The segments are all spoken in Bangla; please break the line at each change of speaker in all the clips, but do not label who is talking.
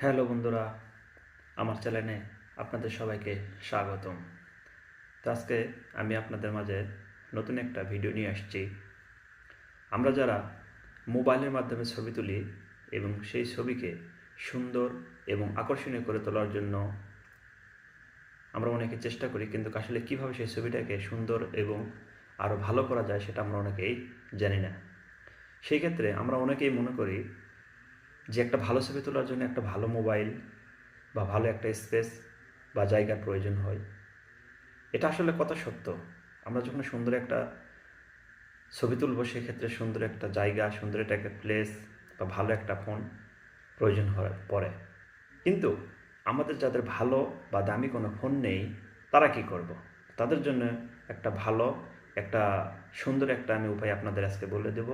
হ্যালো বন্ধুরা, আমার চ্যানেলে আপনাদের সবাইকে স্বাগতম। তো আজকে আমি আপনাদের মাঝে নতুন একটা ভিডিও নিয়ে আসছি। আমরা যারা মোবাইলের মাধ্যমে ছবি তুলি এবং সেই ছবিকে সুন্দর এবং আকর্ষণীয় করে তোলার জন্য আমরা অনেকে চেষ্টা করি, কিন্তু আসলে কীভাবে সেই ছবিটাকে সুন্দর এবং আরও ভালো করা যায় সেটা আমরা অনেকেই জানি না। সেই ক্ষেত্রে আমরা অনেকেই মনে করি যে একটা ভালো ছবি তোলার জন্য একটা ভালো মোবাইল বা ভালো একটা স্পেস বা জায়গার প্রয়োজন হয়। এটা আসলে কথা সত্য। আমরা যখন সুন্দর একটা ছবি তুলব, সেক্ষেত্রে সুন্দর একটা জায়গা, সুন্দর একটা প্লেস বা ভালো একটা ফোন প্রয়োজন হয়, পড়ে। কিন্তু আমাদের যাদের ভালো বা দামি কোনো ফোন নেই, তারা কি করব। তাদের জন্য একটা ভালো একটা সুন্দর একটা আমি উপায় আপনাদের আজকে বলে দেব।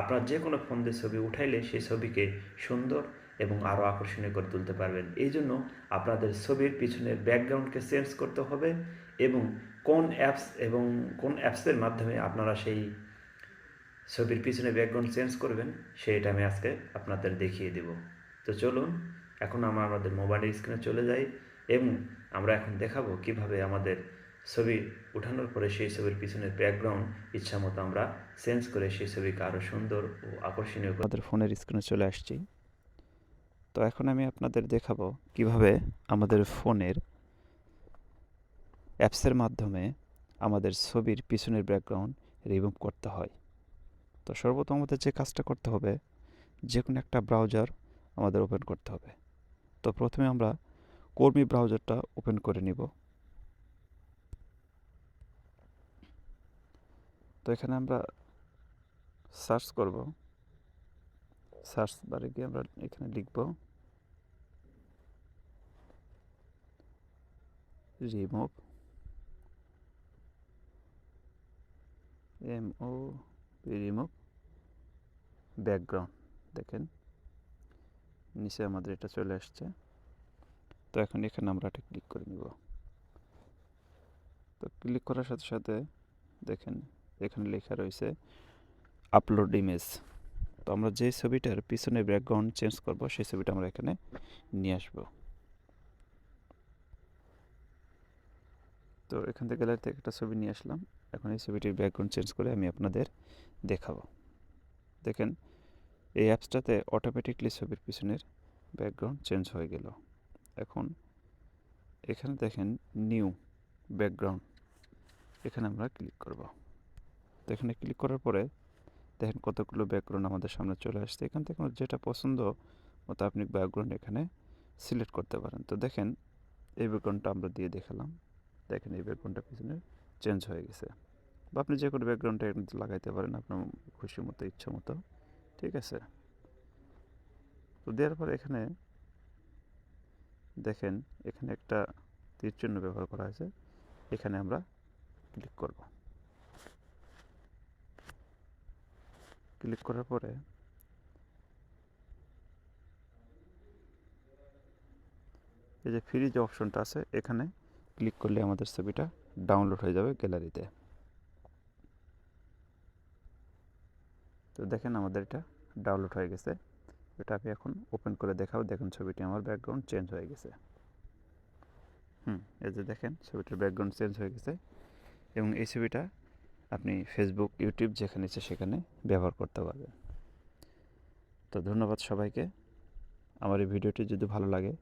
আপনারা যে কোনো ফোন দিয়ে ছবি উঠাইলে সেই ছবিকে সুন্দর এবং আরও আকর্ষণীয় করে তুলতে পারবেন। এই জন্য আপনাদের ছবির পিছনের ব্যাকগ্রাউন্ডকে চেঞ্জ করতে হবে এবং কোন অ্যাপস এবং কোন অ্যাপসের মাধ্যমে আপনারা সেই ছবির পিছনে ব্যাকগ্রাউন্ড চেঞ্জ করবেন সেইটা আমি আজকে আপনাদের দেখিয়ে দেব। তো চলুন, এখন আমরা আমাদের মোবাইলের স্ক্রিনে চলে যাই এবং আমরা এখন দেখাবো কীভাবে আমাদের ছবি উঠানোর পরে সেই ছবির পিছনের ব্যাকগ্রাউন্ড ইচ্ছা মতো আমরা চেঞ্জ করে সেই ছবিকে আরও সুন্দর ও আকর্ষণীয়
আমাদের ফোনের স্ক্রিনে চলে আসছি। তো এখন আমি আপনাদের দেখাবো কীভাবে আমাদের ফোনের অ্যাপসের মাধ্যমে আমাদের ছবির পিছনের ব্যাকগ্রাউন্ড রিমুভ করতে হয়। তো সর্বপ্রথম আমাদের যে কাজটা করতে হবে যে কোনো একটা ব্রাউজার আমাদের ওপেন করতে হবে। তো প্রথমে আমরা কর্মী ব্রাউজারটা ওপেন করে নিব। তো এখানে আমরা সার্চ করব। সার্চ বারে গিয়ে আমরা এখানে লিখব remove M O remove background দেখেন, নিচে আমাদের এটা চলে আসছে। তো এখন এখানে আমরা এটা ক্লিক করে নিব। তো ক্লিক করার সাথে সাথে দেখেন এখানে লেখা রয়েছে আপলোড ইমেজ তো আমরা যে ছবিটার পিছনে ব্যাকগ্রাউন্ড চেঞ্জ করব, সেই ছবিটা আমরা এখানে নিয়ে আসব। তো এখান থেকে গ্যালারি থেকে একটা ছবি নিয়ে আসলাম। এখন এই ছবিটির ব্যাকগ্রাউন্ড চেঞ্জ করে আমি আপনাদের দেখাবো। দেখেন, এই অ্যাপসটাতে অটোমেটিকলি ছবির পিছনের ব্যাকগ্রাউন্ড চেঞ্জ হয়ে গেল। এখন এখানে দেখেন নিউ ব্যাকগ্রাউন্ড এখানে আমরা ক্লিক করব। তো এখানে ক্লিক করার পরে দেখেন কতগুলো ব্যাকগ্রাউন্ড আমাদের সামনে চলে আসছে। এখান থেকে যেটা পছন্দ মতো আপনি ব্যাকগ্রাউন্ড এখানে সিলেক্ট করতে পারেন। তো দেখেন এই ব্যাকগ্রাউন্ডটা আমরা দিয়ে দেখালাম। দেখেন এই ব্যাকগ্রাউন্ডটা পিছনে চেঞ্জ হয়ে গেছে। বা আপনি যে কোনো ব্যাকগ্রাউন্ডটা লাগাইতে পারেন আপনার খুশি মতো, ইচ্ছা মতো। ঠিক আছে? তো দেওয়ার পর এখানে দেখেন এখানে একটা তীর চিহ্ন ব্যবহার করা হয়েছে। এখানে আমরা ক্লিক করব। ক্লিক করার পরে এই যে ফ্রি যে অপশনটা আছে, এখানে ক্লিক করলে আমাদের ছবিটা ডাউনলোড হয়ে যাবে গ্যালারিতে তো দেখেন আমাদের এটা ডাউনলোড হয়ে গেছে। এটা আমি এখন ওপেন করে দেখাবো। দেখেন ছবিটি আমার ব্যাকগ্রাউন্ড চেঞ্জ হয়ে গেছে। হুম, এই যে দেখেন, ছবিটার ব্যাকগ্রাউন্ড চেঞ্জ হয়ে গেছে। এবং এই ছবিটা আপনি ফেসবুক ইউটিউব যেখানে ইচ্ছে সেখানে ব্যবহার করতে পারবেন। তো ধন্যবাদ সবাইকে। আমার এই ভিডিওটি যদি ভালো লাগে,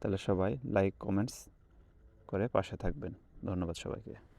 তাহলে সবাই লাইক কমেন্টস করে পাশে থাকবেন। ধন্যবাদ সবাইকে।